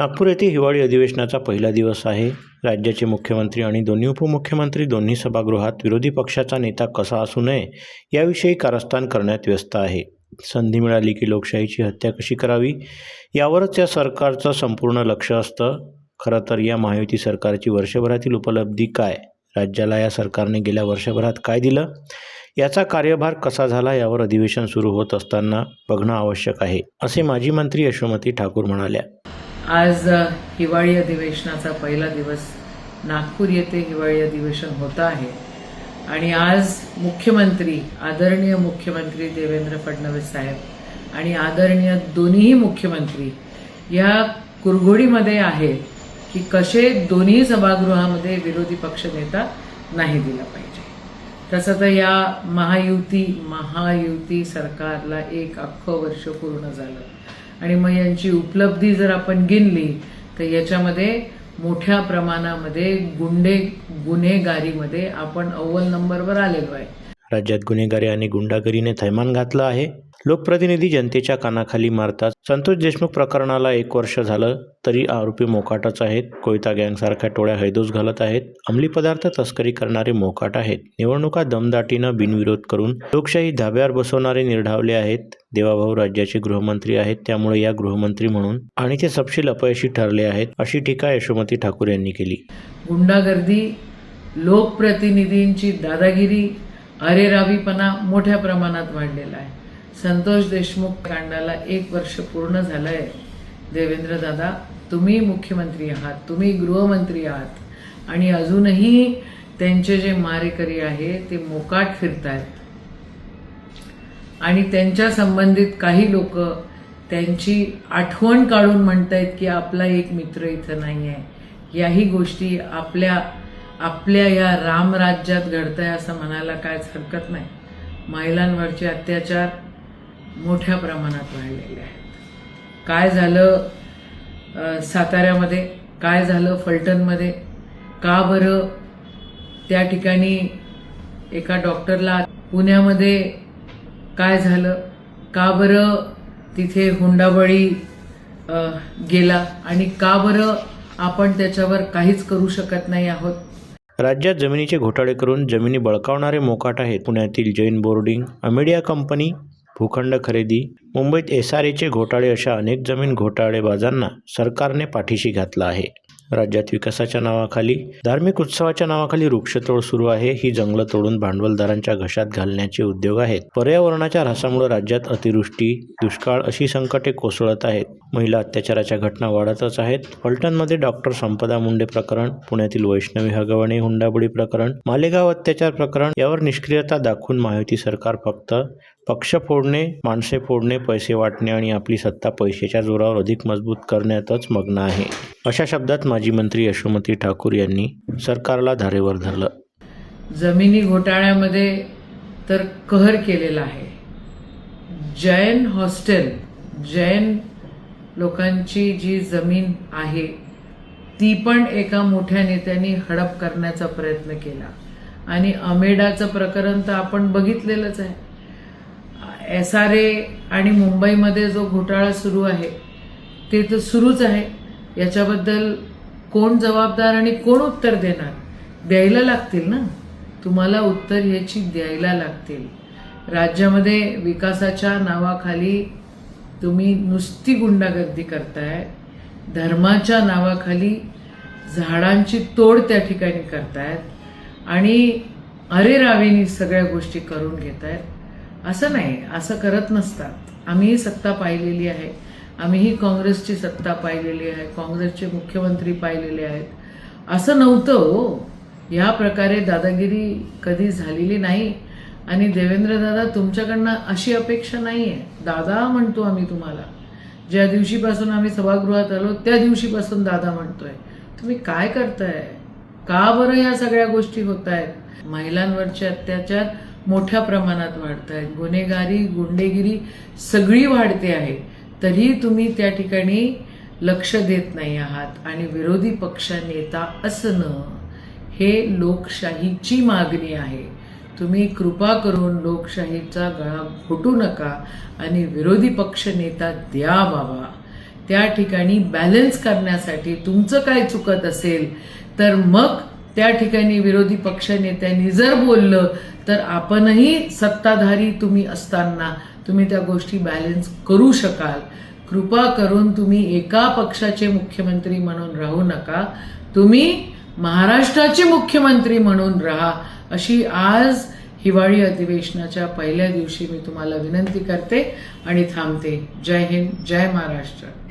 नागपूर येथे हिवाळी अधिवेशनाचा पहिला दिवस आहे. राज्याचे मुख्यमंत्री आणि दोन्ही उपमुख्यमंत्री दोन्ही सभागृहात विरोधी पक्षाचा नेता कसा असू नये याविषयी कारस्थान करण्यात व्यस्त आहे. संधी मिळाली की लोकशाहीची हत्या कशी करावी यावरच या सरकारचं संपूर्ण लक्ष असतं. खरं तर या महायुती सरकारची वर्षभरातील उपलब्धी काय? राज्याला या सरकारने गेल्या वर्षभरात काय दिलं? याचा कार्यभार कसा झाला यावर अधिवेशन सुरू होत असताना बघणं आवश्यक आहे असे माजी मंत्री यशोमती ठाकूर म्हणाल्या. आज हिवाळी अधिवेशनाचा पहिला दिवस नागपूर येथे हिवाळी अधिवेशन होतं आहे. आणि आज मुख्यमंत्री आदरणीय मुख्यमंत्री देवेंद्र फडणवीस साहेब आणि आदरणीय दोन्हीही मुख्यमंत्री या कुरघोडीमध्ये आहे की कसे दोन्ही सभागृहामध्ये विरोधी पक्षनेता नाही दिला पाहिजे. तसं तर या महायुती महायुती सरकारला एक अख्खं वर्ष पूर्ण झालं. आणि मग यांची उपलब्धी जर आपण गिनली तर याच्यामध्ये मोठ्या प्रमाणामध्ये गुंडे गुन्हेगारीमध्ये आपण अव्वल नंबरवर आलेलो आहे. राज्यात गुन्हेगारी आणि गुंडागिरीने थैमान घातलं आहे. लोकप्रतिनिधी जनतेच्या कानाखाली मारतात. संतोष देशमुख प्रकरणाला एक वर्ष झालं तरी आरोपी मोकाटच आहेत. कोयता गँगसारख्या टोळ्या हैदोस घालत आहेत. अंमली पदार्थ तस्करी करणारे मोकाट आहेत. निवडणुका दमदाटीनं बिनविरोध करून लोकशाही धाब्यावर बसवणारे निर्ढावले आहेत. देवाभाऊ राज्याचे गृहमंत्री आहेत. त्यामुळे या गृहमंत्री म्हणून आणि ते सपशील अपयशी ठरले आहेत अशी टीका यशोमती ठाकूर यांनी केली. गुंडागर्दी लोकप्रतिनिधींची दादागिरी अरेरावीपणा मोठ्या प्रमाणात वाढलेला आहे. संतोष देशमुख कांडाला एक वर्ष पूर्ण झालंय. देवेंद्र दादा तुम्ही मुख्यमंत्री आहात तुम्ही गृहमंत्री आहात आणि अजूनही त्यांचे जे मारेकरी आहे ते मोकाट फिरतायत. आणि त्यांच्या संबंधित काही लोक त्यांची आठवण काढून म्हणतायत की आपला एक मित्र इथं नाही आहे याही गोष्टी आपल्या आपल्या या रामराज्यात घडतंय असं म्हणायला कायच हरकत नाही. महिलांवरचे अत्याचार मोठ्या प्रमाणात वाढलेले आहेत. काय झालं साताऱ्यामध्ये? काय झालं फलटणमध्ये? का बरं त्या ठिकाणी एका डॉक्टरला पुण्यामध्ये काय झालं? का बरं तिथे हुंडाबळी गेला? आणि का बरं आपण त्याच्यावर काहीच करू शकत नाही आहोत? राज्यात जमिनीचे घोटाळे करून जमिनी बळकावणारे मोकाट आहेत. पुण्यातील जैन बोर्डिंग अमेडिया कंपनी भूखंड खरेदी मुंबईत एस आर एचे घोटाळे अशा अनेक जमीन घोटाळेबाजांना सरकारने पाठीशी घातलं आहे. राज्यात विकासाच्या नावाखाली धार्मिक उत्सवाच्या नावाखाली वृक्षतोड सुरू आहे. ही जंगलं तोडून भांडवलदारांच्या घशात घालण्याचे उद्योग आहेत. पर्यावरणाच्या ऱ्हासामुळे राज्यात अतिवृष्टी दुष्काळ अशी संकटे कोसळत आहेत. महिला अत्याचाराच्या घटना वाढतच आहेत. फलटणमध्ये डॉक्टर संपदा मुंडे प्रकरण पुण्यातील वैष्णवी हगवणे हुंडाबळी प्रकरण मालेगाव अत्याचार प्रकरण यावर निष्क्रियता दाखवून महायुती सरकार फक्त पक्ष फोडणे माणसे फोडणे पैसे वाटणे आणि आपली सत्ता पैशाच्या जोरावर अधिक मजबूत करण्यातच मग्न आहे. अशा शब्दात माजी मंत्री यशोमती ठाकूर यांनी सरकारला धारेवर धरलं. जमिनी घोटाळ्यामध्ये तर कहर केलेला आहे. जैन हॉस्टेल जैन लोकांची जी जमीन आहे ती पण एका मोठ्या नेत्यांनी हडप करण्याचा प्रयत्न केला. आणि अमेडाचं प्रकरण तर आपण बघितलेलंच आहे. एस आर ए आणि मुंबईमध्ये जो घोटाळा सुरू आहे ते तर सुरूच आहे. याच्याबद्दल कोण जबाबदार आणि कोण उत्तर देणार? द्यायला लागतील ना? तुम्हाला उत्तर ह्याची द्यायला लागतील. राज्यामध्ये विकासाच्या नावाखाली तुम्ही नुसती गुंडागर्दी करताय. धर्माच्या नावाखाली झाडांची तोड त्या ठिकाणी करतायत. आणि अरेरावीनी सगळ्या गोष्टी करून घेत आहेत असं नाही असं करत नसतात. आम्हीही सत्ता पाहिलेली आहे. आम्हीही काँग्रेसची सत्ता पाहिलेली आहे काँग्रेसचे मुख्यमंत्री पाहिलेले आहेत. असं नव्हतं हो. या प्रकारे दादागिरी कधी झालेली नाही. आणि देवेंद्र दादा तुमच्याकडनं अशी अपेक्षा नाही आहे दादा म्हणतो आम्ही तुम्हाला. ज्या दिवशीपासून आम्ही सभागृहात आलो त्या दिवशीपासून दादा म्हणतोय. तुम्ही काय करताय? का बरं या सगळ्या गोष्टी होत आहेत महिलांवरचे अत्याचार मोठ्या प्रमाणात वाढत आहेत गुन्हेगारी गुंडेगिरी सगळी वाढते आहे. तरी तुम्ही त्या ठिकाणी लक्ष देत नाही आहात आणि विरोधी पक्ष नेता असणं हे लोकशाहीची मागणी आहे. तुम्ही कृपा करून लोकशाहीचा गळा घोटू नका आणि विरोधी पक्ष नेता द्या बाबा. त्या ठिकाणी बॅलन्स करण्यासाठी तुमचं काय चुकत असेल तर मग त्या ठिकाणी विरोधी पक्षनेत्यांनी जर बोललं तर आपणही सत्ताधारी तुम्ही असताना तुम्ही त्या गोष्टी बॅलेन्स करू शकाल. कृपा करून तुम्ही एका पक्षाचे मुख्यमंत्री म्हणून राहू नका. तुम्ही महाराष्ट्राचे मुख्यमंत्री म्हणून राहा. अशी आज हिवाळी अधिवेशनाच्या पहिल्या दिवशी मी तुम्हाला विनंती करते आणि थांबते. जय हिंद जय महाराष्ट्र.